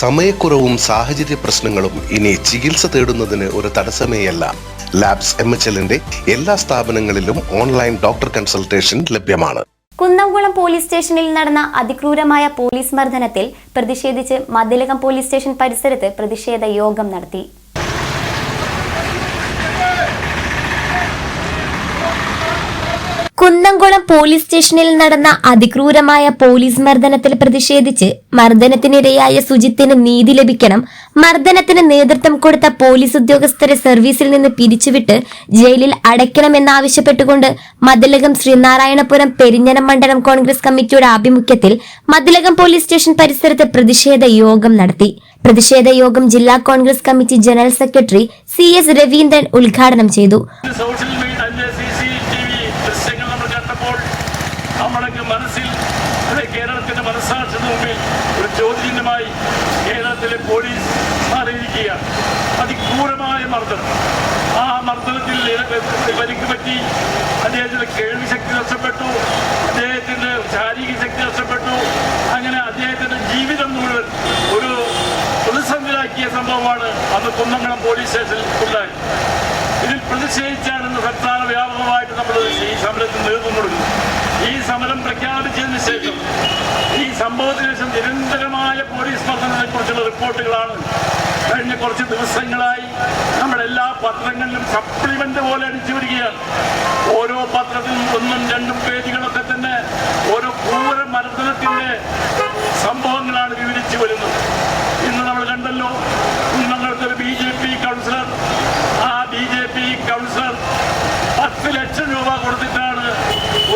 സമയക്കുറവും സാഹചര്യ പ്രശ്നങ്ങളും ഇനി ചികിത്സ തേടുന്നതിന് ഒരു തടസ്സമേയല്ല. ലാബ്സ് എം എച്ച് എല്ലിന്റെ എല്ലാ സ്ഥാപനങ്ങളിലും ഓൺലൈൻ ഡോക്ടർ കൺസൾട്ടേഷൻ ലഭ്യമാണ്. കുന്നംകുളം പോലീസ് സ്റ്റേഷനിൽ നടന്ന അതിക്രൂരമായ പോലീസ് മർദ്ദനത്തിൽ പ്രതിഷേധിച്ച് മതിലകം പോലീസ് സ്റ്റേഷൻ പരിസരത്ത് പ്രതിഷേധ യോഗം നടത്തി. കുന്നംകുളം പോലീസ് സ്റ്റേഷനിൽ നടന്ന അതിക്രൂരമായ പോലീസ് മർദ്ദനത്തിൽ പ്രതിഷേധിച്ച് മർദ്ദനത്തിനിരയായ സുജിത്തിന് നീതി ലഭിക്കണം. മർദ്ദനത്തിന് നേതൃത്വം കൊടുത്ത പോലീസ് ഉദ്യോഗസ്ഥരെ സർവീസിൽ നിന്ന് പിരിച്ചുവിട്ട് ജയിലിൽ അടയ്ക്കണമെന്നാവശ്യപ്പെട്ടുകൊണ്ട് മതിലകം ശ്രീനാരായണപുരം പെരിഞ്ഞനം മണ്ഡലം കോൺഗ്രസ് കമ്മിറ്റിയുടെ ആഭിമുഖ്യത്തിൽ മതിലകം പോലീസ് സ്റ്റേഷൻ പരിസരത്ത് പ്രതിഷേധ യോഗം നടത്തി. പ്രതിഷേധ യോഗം ജില്ലാ Congress committee general secretary C S Raveendran ഉദ്ഘാടനം ചെയ്തു. പോലീസ് അറിയിക്കുകയാണ് അതിക്രൂരമായ മർദ്ദനം. ആ മർദ്ദനത്തിൽ പരിക്ക് പറ്റി. അദ്ദേഹത്തിന്റെ കേൾവി ശക്തി നഷ്ടപ്പെട്ടു. അദ്ദേഹത്തിന്റെ ശാരീരിക ശക്തി നഷ്ടപ്പെട്ടു. അങ്ങനെ അദ്ദേഹത്തിന്റെ ജീവിതം മുഴുവൻ ഒരു പ്രതിസന്ധിയിലാക്കിയ സംഭവമാണ് അന്ന് കുന്നംകുളം പോലീസ് സ്റ്റേഷനിൽ ഉണ്ടായത്. ഇതിൽ പ്രതിഷേധിച്ചാണ് ഇന്ന് സംസ്ഥാന വ്യാപകമായിട്ട് നമ്മൾ ഈ സമരത്തിന് നേതൃത്വം കൊടുക്കുന്നത് ഈ സമരം പ്രഖ്യാപിച്ചതിന് ശേഷം ഈ സംഭവത്തിന് ശേഷം നിരന്തരമായ പോലീസ് റിപ്പോർട്ടുകളാണ്. കഴിഞ്ഞ കുറച്ച് ദിവസങ്ങളായി നമ്മുടെ എല്ലാ പത്രങ്ങളിലും സപ്ലിമെന്റ് പോലെ അടിച്ചു വരികയാണ് ഓരോ പത്രത്തിലും ഒന്നും രണ്ടും പേജുകളൊക്കെ തന്നെ ഓരോ ക്രൂര മർദ്ദനത്തിന്റെ സംഭവങ്ങളാണ് വിവരിച്ചു വരുന്നത്. ഇന്ന് നമ്മൾ കണ്ടല്ലോ ഒരു ബി ജെ പി കൗൺസിലർ ആ ബി ജെ പി കൗൺസിലർ പത്ത് ലക്ഷം രൂപ കൊടുത്തിട്ടാണ്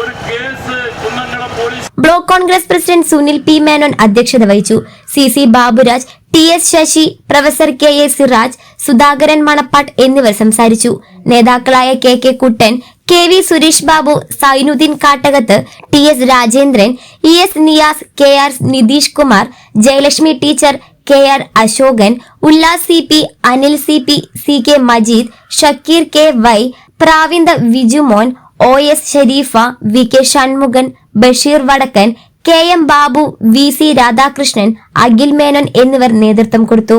ഒരു case Kunnamkulam police block Congress president Sunil P Menon അധ്യക്ഷത വഹിച്ചു. C C Baburaj T S Sasi professor K A Siraj Sudhakaran Manappattu എന്നിവർ സംസാരിച്ചു. നേതാക്കളായ K K Kuttan K V Suresh Babu Sainuddin Kattakath T S Rajendran E S Niyas K R Nitish Kumar Jayalakshmi teacher K R Ashokan Ullas C P Anil C P C K Majeed Shakeer K Y Pravinda Vijumon O S Shareefa V K Shanmughan Basheer Vadakkan K M Babu V C Radhakrishnan Akhil Menon എന്നിവർ നേതൃത്വം കൊടുത്തു.